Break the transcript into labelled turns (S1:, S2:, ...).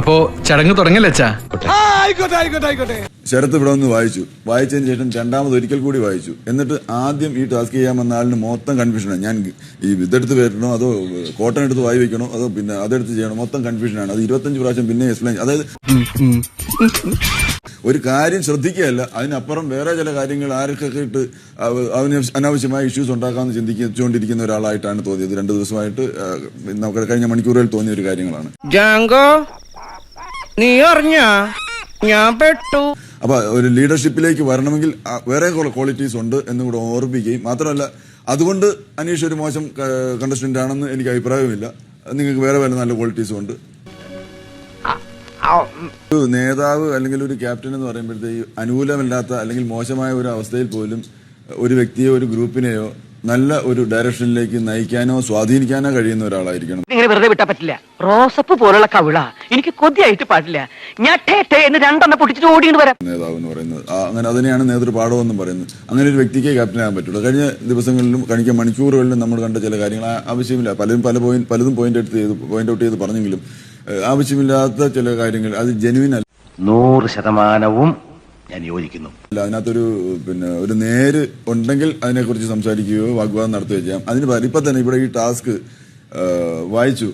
S1: അപ്പോ ചടങ്ങ് തുടങ്ങല്ലേ അച്ഛാ?
S2: ശരത്ത് ഇവിടെ ഒന്ന് വായിച്ചു. വായിച്ചതിന് ശേഷം രണ്ടാമത് ഒരിക്കൽ കൂടി വായിച്ചു. എന്നിട്ട് ആദ്യം ഈ ടാസ്ക് ചെയ്യാൻ വന്ന ആളിന് മൊത്തം കൺഫ്യൂഷനാണ് ഞാൻ ഈ ഇതെടുത്ത് വരണോ അതോ കോട്ടൺ എടുത്ത് വായി വെക്കണോ അതോ പിന്നെ അതെടുത്ത് ചെയ്യണോ മൊത്തം കൺഫ്യൂഷനാണ് അത് ഇരുപത്തഞ്ച് പ്രാവശ്യം പിന്നെ എക്സ്പ്ലെയിൻ അതായത് ഒരു കാര്യം ശ്രദ്ധിക്കുകയല്ല അതിനപ്പുറം വേറെ ചില കാര്യങ്ങൾ ആർക്കൊക്കെ ഇട്ട് അവ- അവന് അനാവശ്യമായ ഇഷ്യൂസ് ഉണ്ടാക്കാമെന്ന് ചിന്തിച്ചുകൊണ്ടിരിക്കുന്ന ഒരാളായിട്ടാണ് തോന്നിയത്. രണ്ട് ദിവസമായിട്ട് നമുക്ക് കഴിഞ്ഞ മണിക്കൂറുകളിൽ തോന്നിയ ഒരു കാര്യങ്ങളാണ്.
S3: ജാങ്കോ നീ അറിഞ്ഞ? ഞാൻ പെട്ടു.
S2: അപ്പൊ ഒരു ലീഡർഷിപ്പിലേക്ക് വരണമെങ്കിൽ വേറെ ക്വാളിറ്റീസ് ഉണ്ട് എന്ന് കൂടെ ഓർമ്മിക്കുകയും മാത്രമല്ല അതുകൊണ്ട് അനീഷ് ഒരു മോശം കണ്ടസ്റ്റന്റ് ആണെന്ന് എനിക്ക് അഭിപ്രായമില്ല നിങ്ങൾക്ക് വേറെ വേറെ നല്ല ക്വാളിറ്റീസും ഉണ്ട്. ഒരു നേതാവ് അല്ലെങ്കിൽ ഒരു ക്യാപ്റ്റൻ എന്ന് പറയുമ്പോഴത്തേക്ക് അനുകൂലമല്ലാത്ത അല്ലെങ്കിൽ മോശമായ ഒരു അവസ്ഥയിൽ പോലും ഒരു വ്യക്തിയോ ഒരു ഗ്രൂപ്പിനെയോ നല്ല ഒരു ഡയറക്ഷനിലേക്ക് നയിക്കാനോ സ്വാധീനിക്കാനോ കഴിയുന്ന ഒരാളായിരിക്കണം.
S4: ഇങ്ങനെ വെറുതെ വിട്ടാ പറ്റില്ല. റോസപ്പ് പോലുള്ള കവിള എനിക്ക് കൊതിയായിട്ട് പാടില്ല. ഞാൻ എന്ന് രണ്ടെണ്ണം പൊട്ടിച്ചിട്ട് ഓടിയിട്ട് വരാം.
S2: നേതാവ് എന്ന് പറയുന്നത്. ആ, അങ്ങനെ അതിനെയാണ് നേതൃപാഠം എന്നും പറയുന്നത്. അങ്ങനെ ഒരു വ്യക്തിക്ക് ക്യാപ്റ്റൻ ആകാൻ പറ്റുള്ളൂ. കഴിഞ്ഞ ദിവസങ്ങളിലും കഴിഞ്ഞ മണിക്കൂറുകളിലും നമ്മൾ കണ്ട ചില കാര്യങ്ങൾ ആ- ആവശ്യമില്ല. പലരും പല പോയിന്റ് പലതും പോയിന്റ് എടുത്ത് ചെയ്ത് പോയിന്റ് ഔട്ട് ചെയ്ത് പറഞ്ഞെങ്കിലും ഏഹ്, ആവശ്യമില്ലാത്ത ചില കാര്യങ്ങൾ അത് ജെനുവിൻ അല്ല.
S5: നൂറ് ശതമാനവും ഞാൻ യോജിക്കുന്നു.
S2: അതിനകത്തൊരു പിന്നെ ഒരു നേര് ഉണ്ടെങ്കിൽ അതിനെക്കുറിച്ച് സംസാരിക്കുകയോ വാഗ്വാദം നടത്തുകയോ ചെയ്യാം. അതിന് പകരം തന്നെ ഇവിടെ ഈ ടാസ്ക് വായിച്ചു.